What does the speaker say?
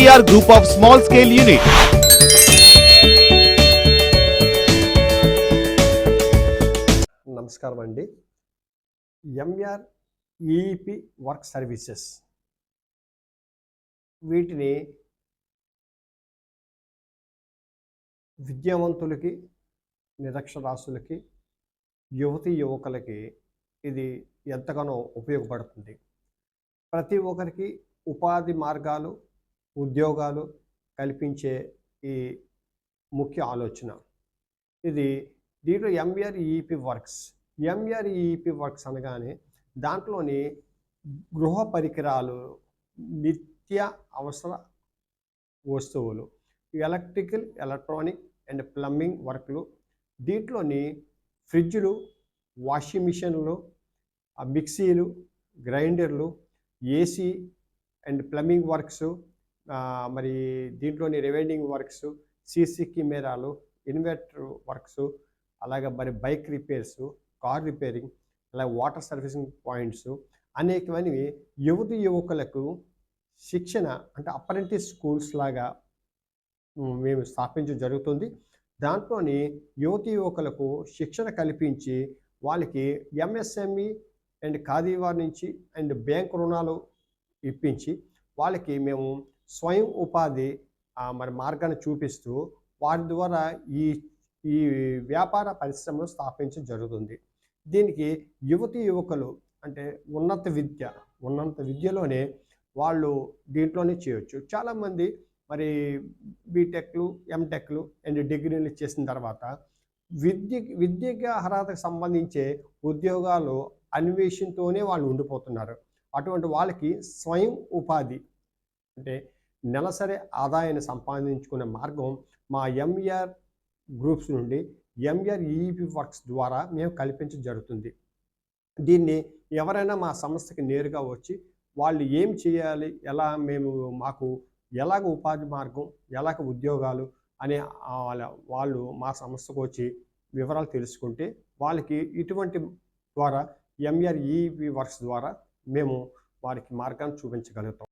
MVR Group of Small Scale Unit. నమస్కారం అండి. MR ఈఈపి work services వీటిని విద్యావంతులకి నిరక్షరాస్యులకి యువతి యువకులకి ఇది ఎంతగానో ఉపయోగపడుతుంది. ప్రతి ఒక్కరికి ఉపాధి మార్గాలు ఉద్యోగాలు కల్పించే ఈ ముఖ్య ఆలోచన. ఇది దీంట్లో ఎంఆర్ వర్క్స్ ఎంఆర్ వర్క్స్ అనగానే దాంట్లోని గృహ పరికరాలు నిత్య అవసర వస్తువులు ఎలక్ట్రికల్ ఎలక్ట్రానిక్ అండ్ ప్లంబింగ్ వర్క్లు దీంట్లోని ఫ్రిడ్జ్లు వాషింగ్ మిషన్లు మిక్సీలు గ్రైండర్లు ఏసీ అండ్ ప్లంబింగ్ వర్క్స్ మరి దీంట్లోని రివైండింగ్ వర్క్స్ సీసీ కెమెరాలు ఇన్వర్టర్ వర్క్స్ అలాగే మరి బైక్ రిపేర్స్ కార్ రిపేరింగ్ అలాగే వాటర్ సర్వీసింగ్ పాయింట్స్ అనేకమైనవి యువతి యువకులకు శిక్షణ అంటే అప్రెంటిస్ స్కూల్స్ లాగా మేము స్థాపించడం జరుగుతుంది. దాంట్లోని యువతి యువకులకు శిక్షణ కల్పించి వాళ్ళకి ఎంఎస్ఎంఈ అండ్ ఖాదీవారి నుంచి అండ్ బ్యాంక్ రుణాలు ఇప్పించి వాళ్ళకి మేము స్వయం ఉపాధి మరి మార్గాన్ని చూపిస్తూ వారి ద్వారా ఈ ఈ వ్యాపార పరిశ్రమను స్థాపించడం జరుగుతుంది. దీనికి యువతి యువకులు అంటే ఉన్నత విద్య ఉన్నత విద్యలోనే వాళ్ళు దీంట్లోనే చేయొచ్చు. చాలామంది మరి బీటెక్లు ఎంటెక్లు అండ్ డిగ్రీలు చేసిన తర్వాత విద్య విద్యకి అర్హతకు సంబంధించే ఉద్యోగాలు అన్వేషణతోనే వాళ్ళు ఉండిపోతున్నారు. అటువంటి వాళ్ళకి స్వయం ఉపాధి అంటే నెలసరి ఆదాయాన్ని సంపాదించుకునే మార్గం మా ఎంఈఆర్ గ్రూప్స్ నుండి ఎంఆర్ ఈఈపి వర్క్స్ ద్వారా మేము కల్పించడం జరుగుతుంది. దీన్ని ఎవరైనా మా సంస్థకి నేరుగా వచ్చి వాళ్ళు ఏం చేయాలి ఎలా మేము మాకు ఎలాగ ఉపాధి మార్గం ఎలాగ ఉద్యోగాలు అనే వాళ్ళు మా సంస్థకు వచ్చి వివరాలు తెలుసుకుంటే వాళ్ళకి ఇటువంటి ద్వారా ఎంఆర్ ఈఈపి వర్క్స్ ద్వారా మేము వారికి మార్గాన్ని చూపించగలుగుతాం.